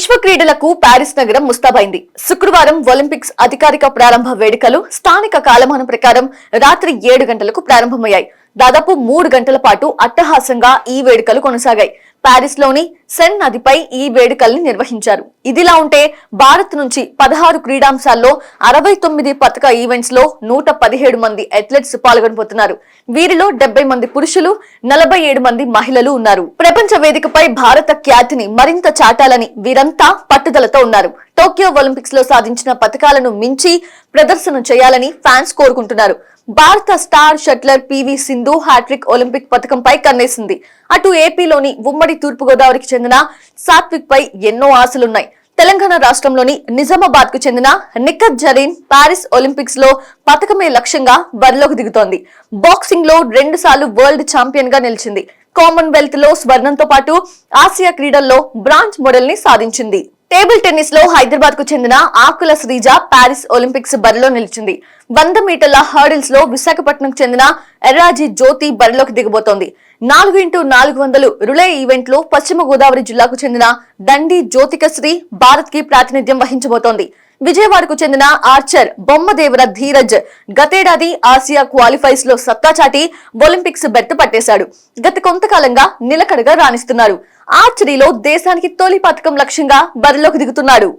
విశ్వ క్రీడలకు ప్యారిస్ నగరం ముస్తాబైంది. శుక్రవారం ఒలింపిక్స్ అధికారిక ప్రారంభ వేడుకలు స్థానిక కాలమానం ప్రకారం రాత్రి ఏడు గంటలకు ప్రారంభమయ్యాయి. దాదాపు మూడు గంటల పాటు అట్టహాసంగా ఈ వేడుకలు కొనసాగాయి. ప్యారిస్లోని సెన్ నదిపై ఈ వేడుకల్ని నిర్వహించారు. ఇదిలా ఉంటే భారత్ నుంచి పదహారు క్రీడాంశాల్లో అరవై తొమ్మిది పథక ఈవెంట్స్లో నూట పదిహేడు మంది అథ్లెట్స్ పాల్గొనబోతున్నారు. వీరిలో డెబ్బై మంది పురుషులు నలభై ఏడు మంది మహిళలు ఉన్నారు. ప్రపంచ వేదికపై భారత ఖ్యాతిని మరింత చాటాలని వీరంతా పట్టుదలతో ఉన్నారు. టోక్యో ఒలింపిక్స్లో సాధించిన పథకాలను మించి ప్రదర్శన చేయాలని ఫ్యాన్స్ కోరుకుంటున్నారు. భారత star shuttler PV Sindhu hat trick Olympic పథకంపై కన్నేసింది. అటు ఏపీలోని ఉమ్మడి తూర్పుగోదావరికి చెందిన సాత్విక్ పై ఎన్నో ఆశలున్నాయి. తెలంగాణ రాష్ట్రంలోని నిజామాబాద్కు చెందిన నిఖత్ జరీన్ పారిస్ ఒలింపిక్స్లో పథకమే లక్ష్యంగా బరిలోకి దిగుతోంది. బాక్సింగ్లో రెండు సార్లు వరల్డ్ ఛాంపియన్గా నిలిచింది. కామన్వెల్త్లో స్వర్ణంతో పాటు ఆసియా క్రీడల్లో బ్రాంజ్ మోడల్ని సాధించింది. టేబుల్ టెన్నిస్లో హైదరాబాద్కు చెందిన ఆకుల శ్రీజ పారిస్ ఒలింపిక్స్ బరిలో నిలిచింది. వంద మీటర్ల హర్డిల్స్లో విశాఖపట్నంకు చెందిన ఎర్రాజీ జ్యోతి బరిలోకి దిగబోతోంది. నాలుగు ఇంటూ నాలుగు వందలు రులే ఈవెంట్లో పశ్చిమ గోదావరి జిల్లాకు చెందిన దండి జ్యోతిక శ్రీ భారత్కి ప్రాతినిధ్యం వహించబోతోంది. విజయవాడకు చెందిన ఆర్చర్ బొమ్మదేవర ధీరజ్ గతేడాది ఆసియా క్వాలిఫైస్లో సత్తా చాటి ఒలింపిక్స్ బెర్త్ పట్టేశాడు. గత కొంతకాలంగా నిలకడగా రాణిస్తున్నారు. ఆర్చరీలో దేశానికి తొలి పథకం లక్ష్యంగా బరిలోకి దిగుతున్నాడు.